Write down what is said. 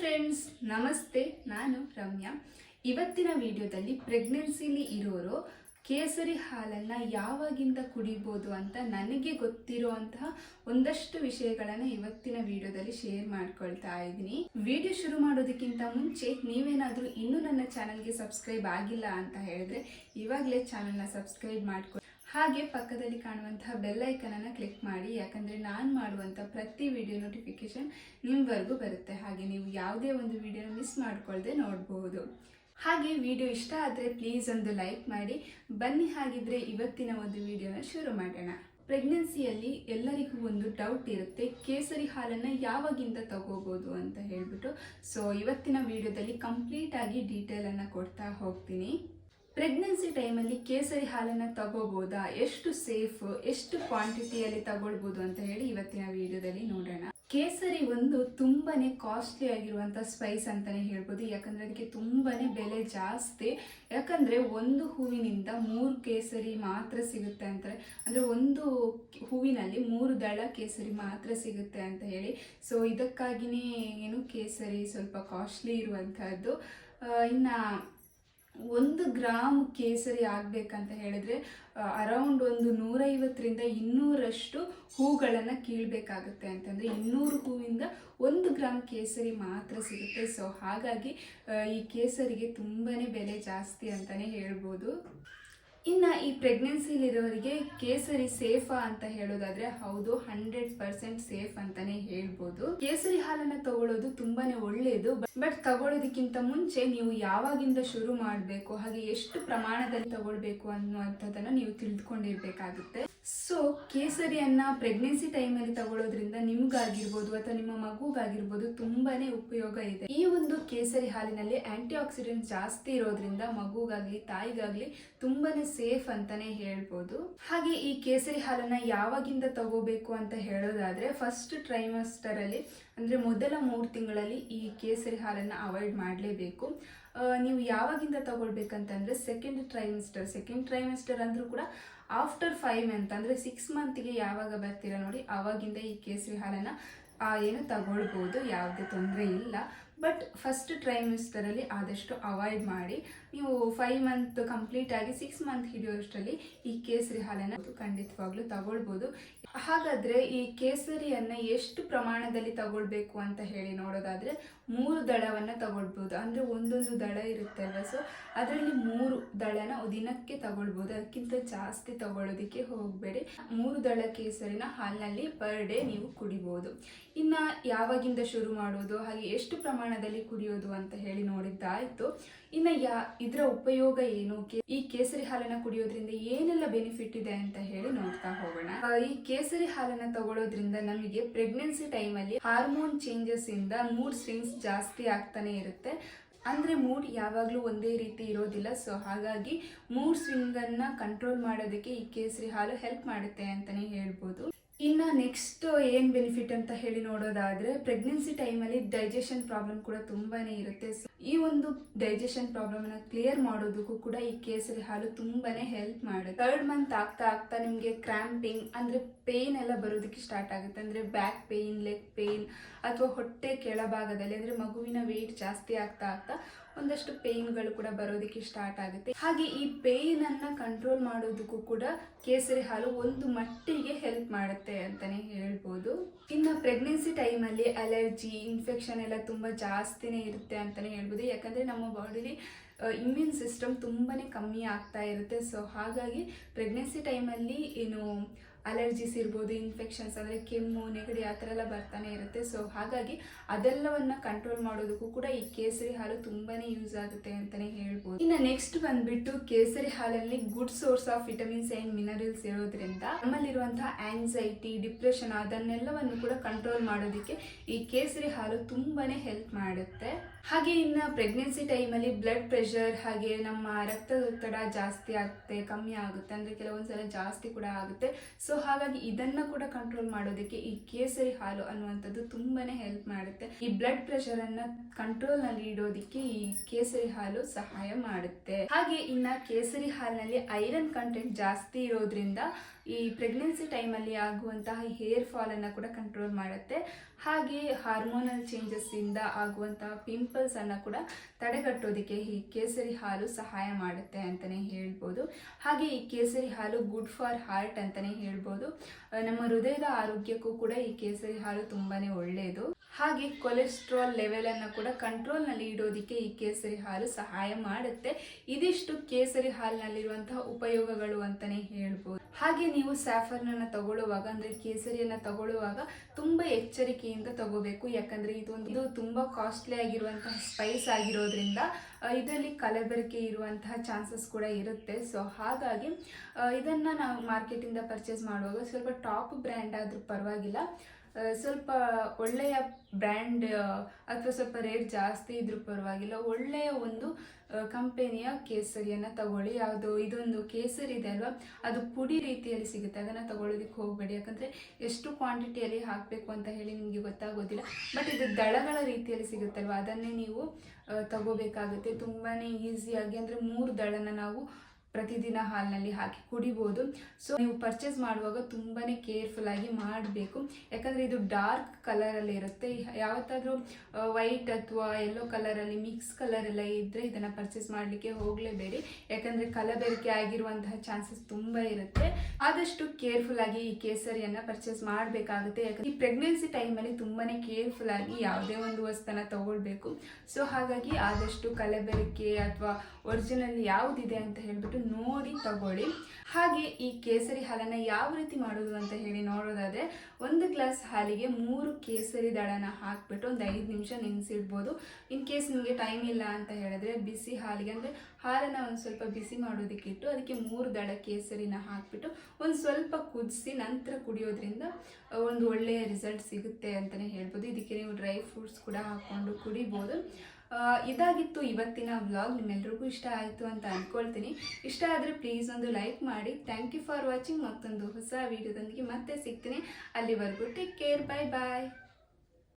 Friends ನಮಸ್ತೆ, ನಾನು ರಮ್ಯಾ. ಇವತ್ತಿನ ವಿಡಿಯೋದಲ್ಲಿ ಪ್ರೆಗ್ನೆನ್ಸಿಲಿ ಇರೋರು ಕೇಸರಿ ಹಾಲನ್ನು ಯಾವಾಗಿಂದ ಕುಡಿಬೋದು ಅಂತ ನನಗೆ ಗೊತ್ತಿರುವಂತಹ ಒಂದಷ್ಟು ವಿಷಯಗಳನ್ನು ಇವತ್ತಿನ ವಿಡಿಯೋದಲ್ಲಿ ಶೇರ್ ಮಾಡ್ಕೊಳ್ತಾ ಇದ್ದೀನಿ. ವಿಡಿಯೋ ಶುರು ಮಾಡೋದಕ್ಕಿಂತ ಮುಂಚೆ ನೀವೇನಾದರೂ ಇನ್ನೂ ನನ್ನ ಚಾನಲ್ಗೆ ಸಬ್ಸ್ಕ್ರೈಬ್ ಆಗಿಲ್ಲ ಅಂತ ಹೇಳಿದ್ರೆ ಇವಾಗಲೇ ಚಾನಲ್ನ ಸಬ್ಸ್ಕ್ರೈಬ್ ಮಾಡ್ಕೊಳ್ಳಿ ಹಾಗೆ ಪಕ್ಕದಲ್ಲಿ ಕಾಣುವಂತಹ ಬೆಲ್ ಐಕನನ್ನು ಕ್ಲಿಕ್ ಮಾಡಿ. ಯಾಕಂದರೆ ನಾನು ಮಾಡುವಂಥ ಪ್ರತಿ ವಿಡಿಯೋ ನೋಟಿಫಿಕೇಶನ್ ನಿಮ್ಮವರೆಗೂ ಬರುತ್ತೆ. ಹಾಗೆ ನೀವು ಯಾವುದೇ ಒಂದು ವಿಡಿಯೋನ ಮಿಸ್ ಮಾಡಿಕೊಳ್ಳದೆ ನೋಡಬಹುದು ಹಾಗೆ ವಿಡಿಯೋ ಇಷ್ಟ ಆದರೆ ಪ್ಲೀಸ್ ಒಂದು ಲೈಕ್ ಮಾಡಿ. ಬನ್ನಿ ಹಾಗಿದ್ರೆ ಇವತ್ತಿನ ಒಂದು ವಿಡಿಯೋನ ಶುರು ಮಾಡೋಣ. ಪ್ರೆಗ್ನೆನ್ಸಿಯಲ್ಲಿ ಎಲ್ಲರಿಗೂ ಒಂದು ಡೌಟ್ ಇರುತ್ತೆ. ಕೇಸರಿ ಹಾಲನ್ನು ಯಾವಾಗಿಂದ ತಗೋಬೋದು ಅಂತ ಹೇಳ್ಬಿಟ್ಟು. ಸೊ ಇವತ್ತಿನ ವಿಡಿಯೋದಲ್ಲಿ ಕಂಪ್ಲೀಟ್ ಆಗಿ ಡೀಟೇಲನ್ನು ಕೊಡ್ತಾ ಹೋಗ್ತೀನಿ. ಪ್ರೆಗ್ನೆನ್ಸಿ ಟೈಮಲ್ಲಿ ಕೇಸರಿ ಹಾಲನ್ನು ತಗೋಬೋದಾ? ಎಷ್ಟು ಸೇಫ್ ಎಷ್ಟು ಕ್ವಾಂಟಿಟಿಯಲ್ಲಿ ತಗೊಳ್ಬೋದು ಅಂತ ಹೇಳಿ ಇವತ್ತಿನ ವಿಡಿಯೋದಲ್ಲಿ ನೋಡೋಣ. ಕೇಸರಿ ಒಂದು ತುಂಬಾ ಕಾಸ್ಟ್ಲಿ ಆಗಿರುವಂಥ ಸ್ಪೈಸ್ ಅಂತಲೇ ಹೇಳ್ಬೋದು. ಯಾಕಂದರೆ ಅದಕ್ಕೆ ತುಂಬಾ ಬೆಲೆ ಜಾಸ್ತಿ. ಯಾಕಂದರೆ ಒಂದು ಹೂವಿನಿಂದ ಮೂರು ಕೇಸರಿ ಮಾತ್ರ ಸಿಗುತ್ತೆ ಅಂತಾರೆ. ಅಂದರೆ ಒಂದು ಹೂವಿನಲ್ಲಿ ಮೂರು ದಳ ಕೇಸರಿ ಮಾತ್ರ ಸಿಗುತ್ತೆ ಅಂತ ಹೇಳಿ. ಸೊ ಇದಕ್ಕಾಗಿಯೇ ಏನು ಕೇಸರಿ ಸ್ವಲ್ಪ ಕಾಸ್ಟ್ಲಿ ಇರುವಂಥದ್ದು ಇನ್ನು ಒಂದು ಗ್ರಾಮ್ ಕೇಸರಿ ಆಗಬೇಕಂತ ಹೇಳಿದ್ರೆ ಅರೌಂಡ್ ಒಂದು ನೂರೈವತ್ತರಿಂದ ಇನ್ನೂರಷ್ಟು ಹೂಗಳನ್ನು ಕೀಳ್ಬೇಕಾಗುತ್ತೆ ಅಂತಂದರೆ ಇನ್ನೂರು ಹೂವಿಂದ ಒಂದು ಗ್ರಾಮ್ ಕೇಸರಿ ಮಾತ್ರ ಸಿಗುತ್ತೆ. ಸೊ ಹಾಗಾಗಿ ಈ ಕೇಸರಿಗೆ ತುಂಬಾ ಬೆಲೆ ಜಾಸ್ತಿ ಅಂತಲೇ ಹೇಳ್ಬೋದು. ಇನ್ನು ಈ ಪ್ರೆಗ್ನೆನ್ಸಿಲಿರೋರಿಗೆ ಕೇಸರಿ ಸೇಫಾ ಅಂತ ಹೇಳೋದಾದ್ರೆ ಹೌದು ಹಂಡ್ರೆಡ್ ಪರ್ಸೆಂಟ್ ಸೇಫ್ ಅಂತಾನೆ ಹೇಳ್ಬೋದು. ಕೇಸರಿ ಹಾಲನ್ನ ತಗೊಳ್ಳೋದು ತುಂಬಾನೇ ಒಳ್ಳೆಯದು ಬಟ್ ತಗೊಳ್ಳೋದಕ್ಕಿಂತ ಮುಂಚೆ ನೀವು ಯಾವಾಗಿಂದ ಶುರು ಮಾಡಬೇಕು, ಹಾಗೆ ಎಷ್ಟು ಪ್ರಮಾಣದಲ್ಲಿ ತಗೊಳ್ಬೇಕು ಅನ್ನುವಂಥದ್ದನ್ನು ನೀವು ತಿಳಿದುಕೊಂಡಿರ್ಬೇಕಾಗುತ್ತೆ ಸೊ ಕೇಸರಿಯನ್ನ ಪ್ರೆಗ್ನೆನ್ಸಿ ಟೈಮಲ್ಲಿ ತಗೊಳ್ಳೋದ್ರಿಂದ ನಿಮ್ಗಾಗಿರ್ಬೋದು ಅಥವಾ ನಿಮ್ಮ ಮಗುಗಾಗಿರ್ಬೋದು ತುಂಬಾನೇ ಉಪಯೋಗ ಇದೆ. ಈ ಒಂದು ಕೇಸರಿ ಹಾಲಿನಲ್ಲಿ ಆಂಟಿ ಆಕ್ಸಿಡೆಂಟ್ ಜಾಸ್ತಿ ಇರೋದ್ರಿಂದ ಮಗುಗಾಗಲಿ, ತಾಯಿಗಾಗಲಿ ತುಂಬಾನೇ ಸೇಫ್ ಅಂತಾನೆ ಹೇಳ್ಬೋದು. ಹಾಗೆ ಈ ಕೇಸರಿ ಹಾಲನ್ನ ಯಾವಾಗಿಂದ ತಗೋಬೇಕು ಅಂತ ಹೇಳೋದಾದ್ರೆ ಫಸ್ಟ್ ಟ್ರೈಮಸ್ಟರ್ ಅಲ್ಲಿ, ಅಂದ್ರೆ ಮೊದಲ ಮೂರು ತಿಂಗಳಲ್ಲಿ ಈ ಕೇಸರಿ ಹಾಲನ್ನ ಅವಾಯ್ಡ್ ಮಾಡಲೇಬೇಕು. ನೀವು ಯಾವಾಗಿಂದ ತಗೊಳ್ಬೇಕಂತಂದರೆ ಸೆಕೆಂಡ್ ಟ್ರೈಮಿಸ್ಟರ್ ಸೆಕೆಂಡ್ ಟ್ರೈಮಿಸ್ಟರ್ ಅಂದ್ರೂ ಕೂಡ ಆಫ್ಟರ್ ಫೈವ್ ಮಂತ್ ಅಂದರೆ ಸಿಕ್ಸ್ ಮಂತ್ಗೆ ಯಾವಾಗ ಬರ್ತೀರಾ ನೋಡಿ ಆವಾಗಿಂದ ಈ ಕೇಸರಿ ಹಾಲನ್ನು ಏನು ತಗೊಳ್ಬೋದು, ಯಾವುದೇ ತೊಂದರೆ ಇಲ್ಲ. ಬಟ್ ಫಸ್ಟ್ ಟ್ರೈಮಿಸ್ಟರಲ್ಲಿ ಆದಷ್ಟು ಅವಾಯ್ಡ್ ಮಾಡಿ ನೀವು ಫೈವ್ ಮಂತ್ ಕಂಪ್ಲೀಟ್ ಆಗಿ ಸಿಕ್ಸ್ ಮಂತ್ ಹಿಡಿಯೋಷ್ಟರಲ್ಲಿ ಈ ಕೇಸರಿ ಹಾಲನ್ನು ಖಂಡಿತವಾಗ್ಲೂ ತಗೊಳ್ಬೋದು. ಹಾಗಾದ್ರೆ ಈ ಕೇಸರಿಯನ್ನ ಎಷ್ಟು ಪ್ರಮಾಣದಲ್ಲಿ ತಗೊಳ್ಬೇಕು ಅಂತ ಹೇಳಿ ನೋಡೋದಾದ್ರೆ ಮೂರು ದಳವನ್ನ ತಗೊಳ್ಬೋದು. ಅಂದ್ರೆ ಒಂದೊಂದು ದಳ ಇರುತ್ತೆ ಅಲ್ವಾ ಸೊ ಅದರಲ್ಲಿ ಮೂರು ದಳನ ದಿನಕ್ಕೆ ತಗೊಳ್ಬೋದು. ಅದಕ್ಕಿಂತ ಜಾಸ್ತಿ ತಗೊಳ್ಳೋದಕ್ಕೆ ಹೋಗಬೇಡಿ. ಮೂರು ದಳ ಕೇಸರಿನ ಹಾಲಿನಲ್ಲಿ ಪರ್ ಡೇ ನೀವು ಕುಡಿಬೋದು. ಇನ್ನ ಯಾವಾಗಿಂದ ಶುರು ಮಾಡೋದು, ಹಾಗೆ ಎಷ್ಟು ಪ್ರಮಾಣದಲ್ಲಿ ಕುಡಿಯೋದು ಅಂತ ಹೇಳಿ ನೋಡಿದ್ದಾಯ್ತು. ಇನ್ನ ಯಾ, ಇದರ ಉಪಯೋಗ ಏನು? ಈ ಕೇಸರಿ ಹಾಲನ್ನ ಕುಡಿಯೋದ್ರಿಂದ ಏನೆಲ್ಲ ಬೆನಿಫಿಟ್ ಇದೆ ಅಂತ ಹೇಳಿ ನೋಡ್ತಾ ಹೋಗೋಣ. ಈ ಕೇಸರಿ ಹಾಲನ್ನ ತಗೊಳ್ಳೋದ್ರಿಂದ ನಮಗೆ ಪ್ರೆಗ್ನೆನ್ಸಿ ಟೈಮಲ್ಲಿ ಹಾರ್ಮೋನ್ ಚೇಂಜಸ್ ಇಂದ ಮೂಡ್ ಸ್ವಿಂಗ್ಸ್ ಜಾಸ್ತಿ ಆಗ್ತಾನೆ ಇರುತ್ತೆ. ಅಂದ್ರೆ ಮೂಡ್ ಯಾವಾಗಲೂ ಒಂದೇ ರೀತಿ ಇರೋದಿಲ್ಲ ಸೊ ಹಾಗಾಗಿ ಮೂಡ್ ಸ್ವಿಂಗ್ ಅನ್ನ ಕಂಟ್ರೋಲ್ ಮಾಡೋದಕ್ಕೆ ಈ ಕೇಸರಿ ಹಾಲು ಹೆಲ್ಪ್ ಮಾಡುತ್ತೆ ಅಂತಾನೆ ಹೇಳ್ಬೋದು. ಇನ್ನು ನೆಕ್ಸ್ಟ್ ಏನು ಬೆನಿಫಿಟ್ ಅಂತ ಹೇಳಿ ನೋಡೋದಾದರೆ ಪ್ರೆಗ್ನೆನ್ಸಿ ಟೈಮಲ್ಲಿ ಡೈಜೆಷನ್ ಪ್ರಾಬ್ಲಮ್ ಕೂಡ ತುಂಬಾ ಇರುತ್ತೆ. ಈ ಒಂದು ಡೈಜೆಷನ್ ಪ್ರಾಬ್ಲಮ್ ಅನ್ನ ಕ್ಲಿಯರ್ ಮಾಡೋದಕ್ಕೂ ಕೂಡ ಈ ಕೇಸರಿ ಹಾಲು ತುಂಬಾ ಹೆಲ್ಪ್ ಮಾಡುತ್ತೆ. ಥರ್ಡ್ ಮಂತ್ ಆಗ್ತಾ ಆಗ್ತಾ ನಿಮಗೆ ಕ್ರ್ಯಾಂಪಿಂಗ್ ಅಂದರೆ ಪೇನ್ ಎಲ್ಲ ಬರೋದಕ್ಕೆ ಸ್ಟಾರ್ಟ್ ಆಗುತ್ತೆ. ಅಂದರೆ ಬ್ಯಾಕ್ ಪೇನ್ ಲೆಗ್ ಪೇನ್ ಅಥವಾ ಹೊಟ್ಟೆ ಕೆಳಭಾಗದಲ್ಲಿ, ಅಂದರೆ ಮಗುವಿನ ವೆಯ್ಟ್ ಜಾಸ್ತಿ ಆಗ್ತಾ ಆಗ್ತಾ ಒಂದಷ್ಟು ಪೇಯ್ನ್ಗಳು ಕೂಡ ಬರೋದಕ್ಕೆ ಸ್ಟಾರ್ಟ್ ಆಗುತ್ತೆ. ಹಾಗೆ ಈ ಪೇಯ್ನನ್ನು ಕಂಟ್ರೋಲ್ ಮಾಡೋದಕ್ಕೂ ಕೂಡ ಕೇಸರಿ ಹಾಲು ಒಂದು ಮಟ್ಟಿಗೆ ಹೆಲ್ಪ್ ಮಾಡುತ್ತೆ ಅಂತಾನೆ ಹೇಳ್ಬೋದು. ಇನ್ನು ಪ್ರೆಗ್ನೆನ್ಸಿ ಟೈಮಲ್ಲಿ ಅಲರ್ಜಿ ಇನ್ಫೆಕ್ಷನ್ ಎಲ್ಲ ತುಂಬಾ ಜಾಸ್ತಿನೇ ಇರುತ್ತೆ ಅಂತಾನೆ ಹೇಳ್ಬೋದು. ಯಾಕಂದ್ರೆ ನಮ್ಮ ಬಾಡಿಲಿ ಇಮ್ಯೂನ್ ಸಿಸ್ಟಮ್ ತುಂಬಾನೇ ಕಮ್ಮಿ ಆಗ್ತಾ ಇರುತ್ತೆ. ಸೊ ಹಾಗಾಗಿ ಪ್ರೆಗ್ನೆನ್ಸಿ ಟೈಮಲ್ಲಿ ಏನು ಅಲರ್ಜಿಸ್ ಇರ್ಬೋದು ಇನ್ಫೆಕ್ಷನ್ಸ್ ಅಂದರೆ ಕೆಮ್ಮು, ನೆಗಡಿ ಆ ಥರ ಎಲ್ಲ ಬರ್ತಾನೆ ಇರುತ್ತೆ. ಸೊ ಹಾಗಾಗಿ ಅದೆಲ್ಲವನ್ನ ಕಂಟ್ರೋಲ್ ಮಾಡೋದಕ್ಕೂ ಕೂಡ ಈ ಕೇಸರಿ ಹಾಲು ತುಂಬಾನೇ ಯೂಸ್ ಆಗುತ್ತೆ ಅಂತಲೇ ಹೇಳ್ಬೋದು. ಇನ್ನು ನೆಕ್ಸ್ಟ್ ಬಂದ್ಬಿಟ್ಟು ಕೇಸರಿ ಹಾಲಲ್ಲಿ good source of vitamins and minerals ಇರೋದ್ರಿಂದ ನಮ್ಮಲ್ಲಿರುವಂತಹ ಆ್ಯಂಗ್ಸೈಟಿ ಡಿಪ್ರೆಷನ್ ಅದನ್ನೆಲ್ಲವನ್ನು ಕೂಡ ಕಂಟ್ರೋಲ್ ಮಾಡೋದಕ್ಕೆ ಈ ಕೇಸರಿ ಹಾಲು ತುಂಬಾನೇ ಹೆಲ್ಪ್ ಮಾಡುತ್ತೆ. ಹಾಗೆ ಇನ್ನು ಪ್ರೆಗ್ನೆನ್ಸಿ ಟೈಮಲ್ಲಿ ಬ್ಲಡ್ ಪ್ರೆಷರ್ ಹಾಗೆ ನಮ್ಮ ರಕ್ತದೊತ್ತಡ ಜಾಸ್ತಿ ಆಗುತ್ತೆ, ಕಮ್ಮಿ ಆಗುತ್ತೆ, ಅಂದರೆ ಕೆಲವೊಂದ್ಸಲ ಜಾಸ್ತಿ ಕೂಡ ಆಗುತ್ತೆ. ಸೊ ಹಾಗಾಗಿ ಇದನ್ನ ಕೂಡ ಕಂಟ್ರೋಲ್ ಮಾಡೋದಕ್ಕೆ ಈ ಕೇಸರಿ ಹಾಲು ಅನ್ನುವಂಥದ್ದು ತುಂಬಾನೇ ಹೆಲ್ಪ್ ಮಾಡುತ್ತೆ. ಈ ಬ್ಲಡ್ ಪ್ರೆಷರ್ ಅನ್ನ ಕಂಟ್ರೋಲ್ನಲ್ಲಿ ಇಡೋದಕ್ಕೆ ಈ ಕೇಸರಿ ಹಾಲು ಸಹಾಯ ಮಾಡುತ್ತೆ. ಹಾಗೆ ಇನ್ನ ಕೇಸರಿ ಹಾಲಿನಲ್ಲಿ ಐರನ್ ಕಂಟೆಂಟ್ ಜಾಸ್ತಿ ಇರೋದ್ರಿಂದ ಈ ಪ್ರೆಗ್ನೆನ್ಸಿ ಟೈಮಲ್ಲಿ ಆಗುವಂತಹ ಹೇರ್ ಫಾಲನ್ನು ಕೂಡ ಕಂಟ್ರೋಲ್ ಮಾಡುತ್ತೆ. ಹಾಗೆ ಹಾರ್ಮೋನಲ್ ಚೇಂಜಸ್ಸಿಂದ ಆಗುವಂತಹ ಪಿಂಪಲ್ಸನ್ನು ಕೂಡ ತಡೆಗಟ್ಟೋದಕ್ಕೆ ಈ ಕೇಸರಿ ಹಾಲು ಸಹಾಯ ಮಾಡುತ್ತೆ ಅಂತಲೇ ಹೇಳ್ಬೋದು. ಹಾಗೆ ಈ ಕೇಸರಿ ಹಾಲು ಗುಡ್ ಫಾರ್ ಹಾರ್ಟ್ ಅಂತಲೇ ಹೇಳ್ಬೋದು. ನಮ್ಮ ಹೃದಯದ ಆರೋಗ್ಯಕ್ಕೂ ಕೂಡ ಈ ಕೇಸರಿ ಹಾಲು ತುಂಬಾ ಒಳ್ಳೆಯದು ಹಾಗೆ ಕೊಲೆಸ್ಟ್ರಾಲ್ ಲೆವೆಲನ್ನು ಕೂಡ ಕಂಟ್ರೋಲ್ನಲ್ಲಿ ಇಡೋದಕ್ಕೆ ಈ ಕೇಸರಿ ಹಾಲು ಸಹಾಯ ಮಾಡುತ್ತೆ. ಇದಿಷ್ಟು ಕೇಸರಿ ಹಾಲಿನಲ್ಲಿರುವಂತಹ ಉಪಯೋಗಗಳು ಅಂತಲೇ ಹೇಳ್ಬೋದು. ಹಾಗೆ ನೀವು ಸ್ಯಾಫರ್ನನ್ನು ತಗೊಳ್ಳುವಾಗ, ಅಂದರೆ ಕೇಸರಿಯನ್ನು ತಗೊಳ್ಳುವಾಗ ತುಂಬ ಎಚ್ಚರಿಕೆಯಿಂದ ತಗೋಬೇಕು. ಯಾಕಂದರೆ ಇದೊಂದು ಇದು ತುಂಬ ಕಾಸ್ಟ್ಲಿ ಆಗಿರುವಂತಹ ಸ್ಪೈಸ್ ಆಗಿರೋದ್ರಿಂದ ಇದರಲ್ಲಿ ಕಲಬೆರಕೆ ಇರುವಂತಹ ಚಾನ್ಸಸ್ ಕೂಡ ಇರುತ್ತೆ. ಸೊ ಹಾಗಾಗಿ ಇದನ್ನು ನಾವು ಮಾರ್ಕೆಟಿಂದ ಪರ್ಚೇಸ್ ಮಾಡುವಾಗ ಸ್ವಲ್ಪ ಟಾಪ್ ಬ್ರ್ಯಾಂಡ್ ಆದರೂ ಪರವಾಗಿಲ್ಲ. ಸ್ವಲ್ಪ ಒಳ್ಳೆಯ ಬ್ರ್ಯಾಂಡ್ ಅಥವಾ ಸ್ವಲ್ಪ ರೇಟ್ ಜಾಸ್ತಿ ಇದ್ರೂ ಪರವಾಗಿಲ್ಲ, ಒಳ್ಳೆಯ ಒಂದು ಕಂಪೆನಿಯ ಕೇಸರಿಯನ್ನು ತಗೊಳ್ಳಿ. ಯಾವುದು, ಇದೊಂದು ಕೇಸರಿ ಇದೆ ಅಲ್ವಾ? ಅದು ಪುಡಿ ರೀತಿಯಲ್ಲಿ ಸಿಗುತ್ತೆ. ಅದನ್ನು ತಗೊಳ್ಳೋದಕ್ಕೆ ಹೋಗಬೇಡಿ. ಯಾಕಂದರೆ ಎಷ್ಟು ಕ್ವಾಂಟಿಟಿಯಲ್ಲಿ ಹಾಕಬೇಕು ಅಂತ ಹೇಳಿ ನಿಮಗೆ ಗೊತ್ತಾಗೋದಿಲ್ಲ. ಬಟ್ ಇದು ದಳಗಳ ರೀತಿಯಲ್ಲಿ ಸಿಗುತ್ತಲ್ವ? ಅದನ್ನೇ ನೀವು ತಗೋಬೇಕಾಗುತ್ತೆ. ತುಂಬಾ ಈಸಿಯಾಗಿ. ಅಂದರೆ ಮೂರು ದಳನ ನಾವು ಪ್ರತಿದಿನ ಹಾಲಿನಲ್ಲಿ ಹಾಕಿ ಕುಡಿಬೋದು. ಸೊ ನೀವು ಪರ್ಚೇಸ್ ಮಾಡುವಾಗ ತುಂಬಾ ಕೇರ್ಫುಲ್ ಆಗಿ ಮಾಡಬೇಕು. ಯಾಕಂದರೆ ಇದು ಡಾರ್ಕ್ ಕಲರಲ್ಲಿ ಇರುತ್ತೆ. ಯಾವತ್ತಾದರೂ ವೈಟ್ ಅಥವಾ ಯೆಲ್ಲೋ ಕಲರಲ್ಲಿ ಮಿಕ್ಸ್ ಕಲರ್ ಎಲ್ಲ ಇದ್ದರೆ ಇದನ್ನು ಪರ್ಚೇಸ್ ಮಾಡಲಿಕ್ಕೆ ಹೋಗಲೇಬೇಡಿ. ಯಾಕಂದರೆ ಕಲಬೆರಕೆ ಆಗಿರುವಂತಹ ಚಾನ್ಸಸ್ ತುಂಬ ಇರುತ್ತೆ. ಆದಷ್ಟು ಕೇರ್ಫುಲ್ ಆಗಿ ಈ ಕೇಸರಿಯನ್ನು ಪರ್ಚೇಸ್ ಮಾಡಬೇಕಾಗುತ್ತೆ. ಯಾಕಂದರೆ ಈ ಪ್ರೆಗ್ನೆನ್ಸಿ ಟೈಮಲ್ಲಿ ತುಂಬಾ ಕೇರ್ಫುಲ್ ಆಗಿ ಯಾವುದೇ ಒಂದು ವಸ್ತುನ ತಗೊಳ್ಬೇಕು. ಸೊ ಹಾಗಾಗಿ ಆದಷ್ಟು ಕಲಬೆರಕೆ ಅಥವಾ ಒರಿಜಿನಲ್ ಯಾವುದಿದೆ ಅಂತ ಹೇಳ್ಬಿಟ್ಟು ನೋಡಿ ತಗೊಳ್ಳಿ. ಹಾಗೆ ಈ ಕೇಸರಿ ಹಾಲನ್ನು ಯಾವ ರೀತಿ ಮಾಡೋದು ಅಂತ ಹೇಳಿ ನೋಡೋದಾದರೆ ಒಂದು ಗ್ಲಾಸ್ ಹಾಲಿಗೆ ಮೂರು ಕೇಸರಿ ದಳನ ಹಾಕಿಬಿಟ್ಟು ಒಂದು ಐದು ನಿಮಿಷ ನೆನೆಸಿಡ್ಬೋದು. ಇನ್ ಕೇಸ್ ನಿಮಗೆ ಟೈಮ್ ಇಲ್ಲ ಅಂತ ಹೇಳಿದ್ರೆ ಬಿಸಿ ಹಾಲಿಗೆ ಅಂದರೆ ಹಾಲನ್ನು ಒಂದು ಸ್ವಲ್ಪ ಬಿಸಿ ಮಾಡೋದಕ್ಕಿಟ್ಟು ಅದಕ್ಕೆ ಮೂರು ದಳ ಕೇಸರಿನ ಹಾಕಿಬಿಟ್ಟು ಒಂದು ಸ್ವಲ್ಪ ಕುದಿಸಿ ನಂತರ ಕುಡಿಯೋದ್ರಿಂದ ಒಂದು ಒಳ್ಳೆಯ ರಿಸಲ್ಟ್ ಸಿಗುತ್ತೆ ಅಂತಲೇ ಹೇಳ್ಬೋದು. ಇದಕ್ಕೆ ನೀವು ಡ್ರೈ ಫ್ರೂಟ್ಸ್ ಕೂಡ ಹಾಕ್ಕೊಂಡು ಕುಡಿಬೋದು. ಇದಾಗಿತ್ತು ಇವತ್ತಿನ ವ್ಲಾಗ್ ನಿಮ್ಮೆಲ್ರಿಗೂ ಇಷ್ಟ ಆಯಿತು ಅಂತ ಅಂದ್ಕೊಳ್ತೀನಿ ಇಷ್ಟ ಆದರೆ ಪ್ಲೀಸ್ ಒಂದು ಲೈಕ್ ಮಾಡಿ. ಥ್ಯಾಂಕ್ ಯು ಫಾರ್ ವಾಚಿಂಗ್ ಮತ್ತೊಂದು ಹೊಸ ವೀಡಿಯೋದೊಂದಿಗೆ ಮತ್ತೆ ಸಿಗ್ತೀನಿ. ಅಲ್ಲಿವರೆಗೂ ಟೇಕ್ ಕೇರ್ ಬಾಯ್ ಬಾಯ್